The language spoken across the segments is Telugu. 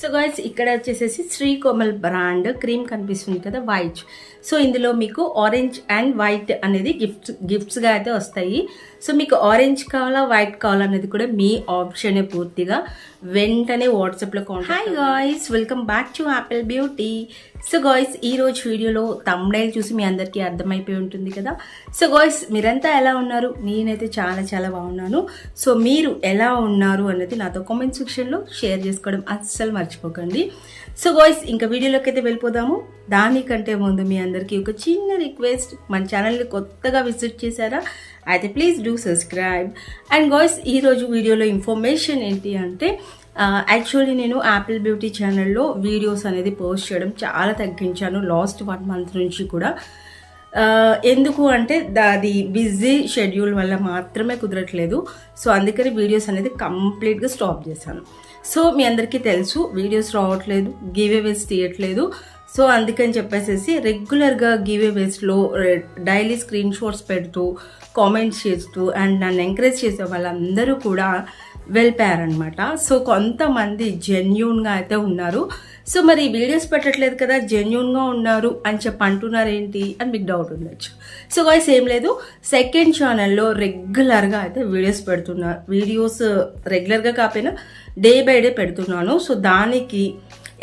సో గాయస్ ఇక్కడ వచ్చేసేసి శ్రీ కోమల్ బ్రాండ్ క్రీమ్ కనిపిస్తుంది కదా వైట్ సో ఇందులో మీకు ఆరెంజ్ అండ్ వైట్ అనేది గిఫ్ట్స్ గిఫ్ట్స్గా అయితే వస్తాయి. సో మీకు ఆరెంజ్ కావాలా వైట్ కావాలా అనేది కూడా మీ ఆప్షనే పూర్తిగా. వెంటనే వాట్సాప్లో contact hi guys welcome back to Apple Beauty so guys ఈ రోజు వీడియోలో తమ్డైల్ చూసి మీ అందరికీ అర్థమైపోయి ఉంటుంది కదా. సో గాయ్స్ మీరంతా ఎలా ఉన్నారు? నేనైతే చాలా చాలా బాగున్నాను. సో మీరు ఎలా ఉన్నారు అనేది నాతో కామెంట్ సెక్షన్లో షేర్ చేసుకోవడం అస్సలు మర్చిపోకండి. సో గాయ్స్ ఇంకా వీడియోలోకి అయితే వెళ్ళిపోదాము. దానికంటే ముందు మీ అందరికీ ఒక చిన్న రిక్వెస్ట్ మన ఛానల్ని కొత్తగా విజిట్ చేశారా? అయితే please do subscribe and guys ఈరోజు వీడియోలో ఇన్ఫర్మేషన్ ఏంటి అంటే యాక్చువల్లీ నేను యాపిల్ బ్యూటీ ఛానల్లో వీడియోస్ అనేది పోస్ట్ చేయడం చాలా తగ్గించాను లాస్ట్ వన్ మంత్ నుంచి కూడా. ఎందుకు అంటే అది బిజీ షెడ్యూల్ వల్ల మాత్రమే కుదరట్లేదు. సో అందుకని వీడియోస్ అనేది కంప్లీట్గా స్టాప్ చేశాను. సో మీ అందరికీ తెలుసు వీడియోస్ రావట్లేదు గివ్ అవేస్ తీయట్లేదు. సో అందుకని చెప్పేసేసి రెగ్యులర్గా గివ్ అవేస్లో డైలీ స్క్రీన్ షాట్స్ పెడుతూ కామెంట్స్ చేస్తూ అండ్ నన్ను ఎంకరేజ్ చేసే వాళ్ళందరూ కూడా వెళ్ళిపోయారనమాట సో కొంతమంది జెన్యున్గా అయితే ఉన్నారు. సో మరి వీడియోస్ పెట్టట్లేదు కదా జెన్యున్గా ఉన్నారు అని చెప్పి అంటున్నారు ఏంటి అని మీకు డౌట్ ఉండొచ్చు. సో వాయిస్ ఏం లేదు. సెకండ్ ఛానల్లో రెగ్యులర్గా అయితే వీడియోస్ పెడుతున్నారు వీడియోస్ రెగ్యులర్గా కాకపోయినా డే బై డే పెడుతున్నాను. సో దానికి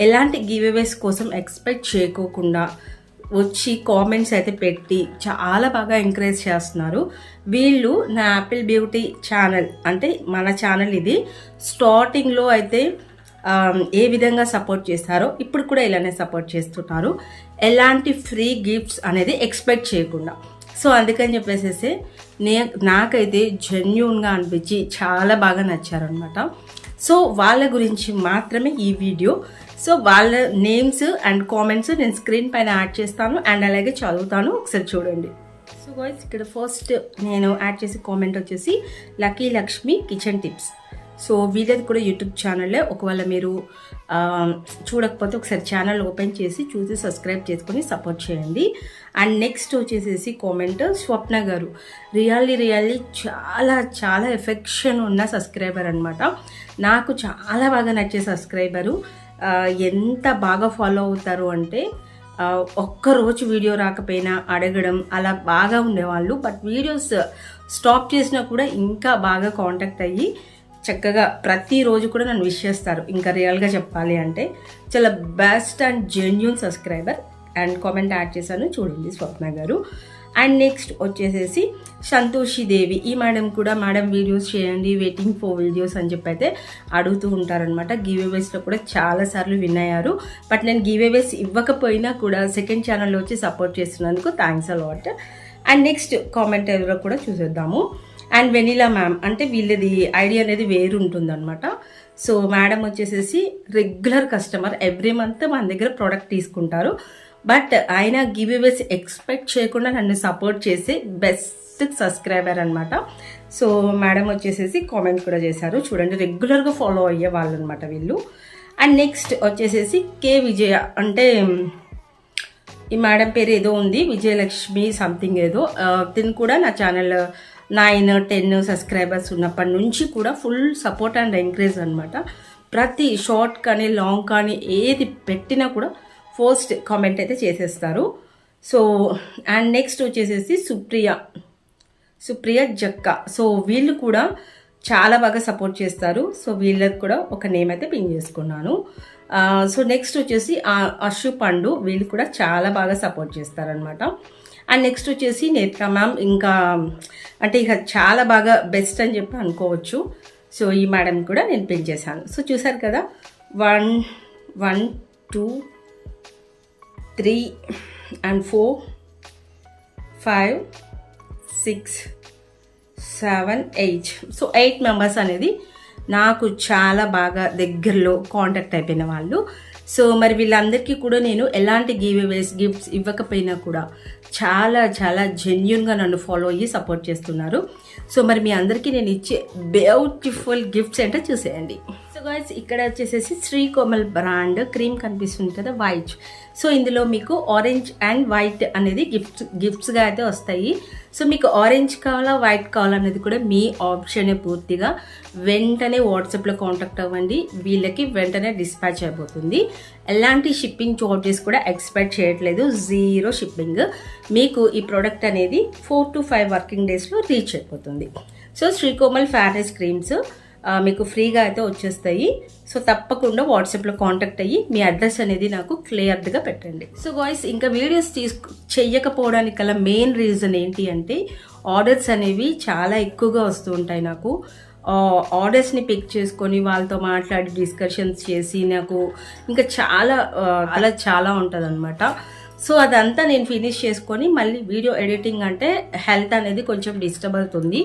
ఎలాంటి గివ్ కోసం ఎక్స్పెక్ట్ చేయకోకుండా వచ్చి కామెంట్స్ అయితే పెట్టి చాలా బాగా ఎంకరేజ్ చేస్తున్నారు. వీళ్ళు నా యాపిల్ బ్యూటీ ఛానల్ అంటే మన ఛానల్ ఇది స్టార్టింగ్లో అయితే ఏ విధంగా సపోర్ట్ చేస్తారో ఇప్పుడు కూడా ఇలానే సపోర్ట్ చేస్తున్నారు. ఎలాంటి ఫ్రీ గిఫ్ట్స్ అనేది ఎక్స్పెక్ట్ చేయకుండా. సో అందుకని చెప్పేసేసి నే నాకైతే జెన్యున్గా అనిపించి చాలా బాగా నచ్చారనమాట సో వాళ్ళ గురించి మాత్రమే ఈ వీడియో. సో వాళ్ళ నేమ్స్ అండ్ కామెంట్స్ నేను స్క్రీన్ పైన యాడ్ చేస్తాను అండ్ అలాగే చదువుతాను. ఒకసారి చూడండి. సో గాయ్స్ ఇక్కడ ఫస్ట్ నేను యాడ్ చేసే కామెంట్ వచ్చేసి lucky Lakshmi kitchen tips so వీళ్ళది కూడా యూట్యూబ్ ఛానల్లే. ఒకవేళ మీరు చూడకపోతే ఒకసారి ఛానల్ ఓపెన్ చేసి చూసి సబ్స్క్రైబ్ చేసుకొని సపోర్ట్ చేయండి. అండ్ నెక్స్ట్ వచ్చేసేసి comment Swapna garu. Really really చాలా చాలా ఎఫెక్షన్ ఉన్న సబ్స్క్రైబర్ అనమాట నాకు చాలా బాగా నచ్చే సబ్స్క్రైబరు ఎంత బాగా ఫాలో అవుతారు అంటే ఒక్కరోజు ఒక్క రోజు వీడియో రాకపోయినా అడగడం అలా బాగా ఉండేవాళ్ళు. బట్ వీడియోస్ స్టాప్ చేసినా కూడా ఇంకా బాగా కాంటాక్ట్ అయ్యి చక్కగా ప్రతిరోజు కూడా నన్ను విష్ చేస్తారు. ఇంకా రియల్గా చెప్పాలి అంటే చాలా best and genuine subscriber and comment add చేశాను. చూడండి స్వప్న గారు. అండ్ నెక్స్ట్ వచ్చేసేసి సంతోషి దేవి. ఈ మేడం కూడా మేడం వీడియోస్ చేయండి వెయిటింగ్ ఫర్ వీడియోస్ అని చెప్పి అయితే అడుగుతూ ఉంటారనమాట గివ్ కూడా చాలాసార్లు విన్ అయ్యారు. బట్ నేను గివ్ ఇవ్వకపోయినా కూడా సెకండ్ ఛానల్లో వచ్చి సపోర్ట్ చేస్తున్నందుకు thanks a lot and next comment కూడా చూసేద్దాము. అండ్ వెనీలా మ్యామ్ అంటే వీళ్ళది ఐడియా అనేది వేరు అనమాట సో మేడం వచ్చేసేసి రెగ్యులర్ కస్టమర్ ఎవ్రీ మంత్ మన దగ్గర ప్రోడక్ట్ తీసుకుంటారు. బట్ ఆయన గివ్ అవేస్ ఎక్స్పెక్ట్ చేయకుండా నన్ను సపోర్ట్ చేసి బెస్ట్ సబ్స్క్రైబర్ అనమాట సో మేడం వచ్చేసేసి కామెంట్ కూడా చేశారు. చూడండి రెగ్యులర్గా ఫాలో అయ్యే వాళ్ళు అనమాట వీళ్ళు. అండ్ నెక్స్ట్ వచ్చేసేసి కే విజయ అంటే ఈ మేడం పేరు ఏదో ఉంది విజయలక్ష్మి సంథింగ్ ఏదో. ఆ, కూడా నా ఛానల్ నైన్ టెన్ సబ్స్క్రైబర్స్ ఉన్నప్పటి నుంచి కూడా ఫుల్ సపోర్ట్ అండ్ ఎంకరేజ్ అనమాట ప్రతి షార్ట్ కానీ లాంగ్ కానీ ఏది పెట్టినా కూడా ఫస్ట్ కామెంట్ అయితే చేసేస్తారు. సో అండ్ నెక్స్ట్ వచ్చేసేసి సుప్రియ సుప్రియ జక్క. సో వీళ్ళు కూడా చాలా బాగా సపోర్ట్ చేస్తారు. సో వీళ్ళకి కూడా ఒక నేమ్ అయితే పిన్ చేసుకున్నాను. సో నెక్స్ట్ వచ్చేసి అశు పండు వీళ్ళు కూడా చాలా బాగా సపోర్ట్ చేస్తారనమాట అండ్ నెక్స్ట్ వచ్చేసి నేత్ర మ్యామ్ ఇంకా అంటే ఇక చాలా బాగా బెస్ట్ అని చెప్పి అనుకోవచ్చు. సో ఈ మేడం కూడా నేను పిన్ చేశాను. సో చూసారు కదా? One one two three and four five six seven eight so eight members అనేది నాకు చాలా బాగా దగ్గరలో కాంటాక్ట్ అయిపోయిన వాళ్ళు. సో మరి వీళ్ళందరికీ కూడా నేను ఎలాంటి గివ్ అవేస్ గిఫ్ట్స్ ఇవ్వకపోయినా కూడా చాలా చాలా జెన్యున్గా నన్ను ఫాలో అయ్యి సపోర్ట్ చేస్తున్నారు. సో మరి మీ అందరికీ నేను ఇచ్చే బ్యూటిఫుల్ గిఫ్ట్స్ ఏంటో చూసేయండి. సో గాయస్ ఇక్కడ వచ్చేసేసి శ్రీ కోమల్ బ్రాండ్ క్రీమ్ కనిపిస్తుంది కదా వైట్ సో ఇందులో మీకు ఆరెంజ్ అండ్ వైట్ అనేది గిఫ్ట్ గిఫ్ట్స్గా అయితే వస్తాయి. సో మీకు ఆరెంజ్ కావాలా వైట్ కావాలా అనేది కూడా మీ ఆప్షనే పూర్తిగా వెంటనే వాట్సాప్లో కాంటాక్ట్ అవ్వండి. వీళ్ళకి వెంటనే డిస్పాచ్ అయిపోతుంది. ఎలాంటి షిప్పింగ్ చార్జెస్ కూడా ఎక్స్పెక్ట్ చేయట్లేదు. జీరో షిప్పింగ్ మీకు ఈ ప్రోడక్ట్ అనేది ఫోర్ టు ఫైవ్ వర్కింగ్ డేస్లో రీచ్ అయిపోతుంది. సో శ్రీకోమల్ ఫేర్నెస్ క్రీమ్స్ మీకు ఫ్రీగా అయితే వచ్చేస్తాయి. సో తప్పకుండా వాట్సాప్లో కాంటాక్ట్ అయ్యి మీ అడ్రస్ అనేది నాకు క్లియర్గా పెట్టండి. సో వాయిస్ ఇంకా వీడియోస్ తీసుకు చెయ్యకపోవడానికి గల మెయిన్ రీజన్ ఏంటి అంటే ఆర్డర్స్ అనేవి చాలా ఎక్కువగా వస్తూ ఉంటాయి నాకు. ఆర్డర్స్ని పిక్ చేసుకొని వాళ్ళతో మాట్లాడి డిస్కషన్స్ చేసి నాకు ఇంకా చాలా అలా చాలా ఉంటుంది సో అదంతా నేను ఫినిష్ చేసుకొని మళ్ళీ వీడియో ఎడిటింగ్ అంటే హెల్త్ అనేది కొంచెం డిస్టర్బ్ అవుతుంది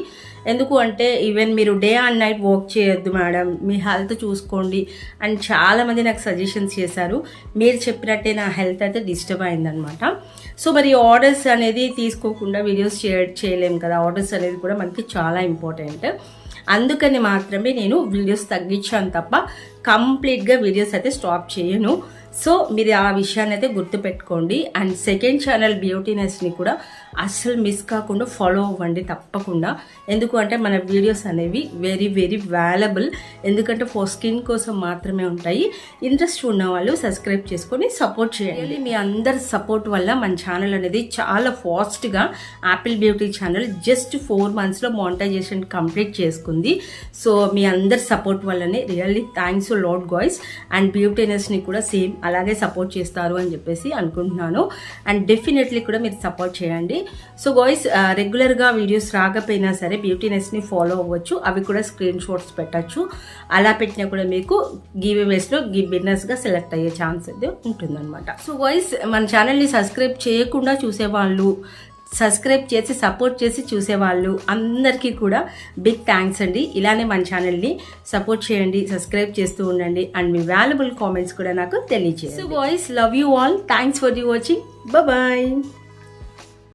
ఎందుకు అంటే ఈవెన్ మీరు డే అండ్ నైట్ వర్క్ చేయొద్దు మేడం మీ హెల్త్ చూసుకోండి. అండ్ చాలామంది నాకు సజెషన్స్ చేశారు. మీరు చెప్పినట్టే నా హెల్త్ అయితే డిస్టర్బ్ అయిందనమాట సో మరి ఆర్డర్స్ అనేది తీసుకోకుండా వీడియోస్ చే చేయలేము కదా. ఆర్డర్స్ అనేది కూడా మనకి చాలా ఇంపార్టెంట్ అందుకని మాత్రమే నేను వీడియోస్ తగ్గించాను తప్ప కంప్లీట్గా వీడియోస్ అయితే స్టాప్ చేయను. సో మీరు ఆ విషయాన్ని అయితే గుర్తుపెట్టుకోండి. అండ్ సెకండ్ ఛానల్ బ్యూటీనెస్ని కూడా అస్సలు మిస్ కాకుండా ఫాలో అవ్వండి తప్పకుండా. ఎందుకు అంటే మన వీడియోస్ అనేవి వెరీ వెరీ వాల్యబుల్ ఎందుకంటే ఫర్ స్కిన్ కోసం మాత్రమే ఉంటాయి. ఇంట్రెస్ట్ ఉన్న వాళ్ళు సబ్స్క్రైబ్ చేసుకొని సపోర్ట్ చేయాలి మీ అందరి సపోర్ట్ వల్ల మన ఛానల్ అనేది చాలా ఫాస్ట్గా Apple Beauty channel just four మంత్స్లో మానిటైజేషన్ కంప్లీట్ చేసుకుంది. సో మీ అందరి సపోర్ట్ వల్లనే really thanks lot guys and బ్యూటీనెస్ని కూడా సేమ్ అలాగే సపోర్ట్ చేస్తారు అని చెప్పేసి అనుకుంటున్నాను. అండ్ డెఫినెట్లీ కూడా మీరు సపోర్ట్ చేయండి. సో గోయిస్ రెగ్యులర్గా వీడియోస్ రాకపోయినా సరే బ్యూటీనెస్ని ఫాలో అవ్వచ్చు. అవి కూడా స్క్రీన్ షాట్స్ పెట్టచ్చు. అలా పెట్టినా కూడా మీకు గివ్ వేస్లో బిజినెస్గా సెలెక్ట్ అయ్యే ఛాన్స్ అయితే ఉంటుందన్నమాట. సో గోయిస్ మన ఛానల్ని సబ్స్క్రైబ్ చేయకుండా చూసేవాళ్ళు సబ్స్క్రైబ్ చేసి సపోర్ట్ చేసి చూసేవాళ్ళు అందరికీ కూడా బిగ్ థ్యాంక్స్ అండి. ఇలానే మన ఛానల్ని సపోర్ట్ చేయండి సబ్స్క్రైబ్ చేస్తూ ఉండండి. అండ్ మీ వాల్యుబుల్ కామెంట్స్ కూడా నాకు తెలియజేయండి. So voice love you all thanks for you watching bye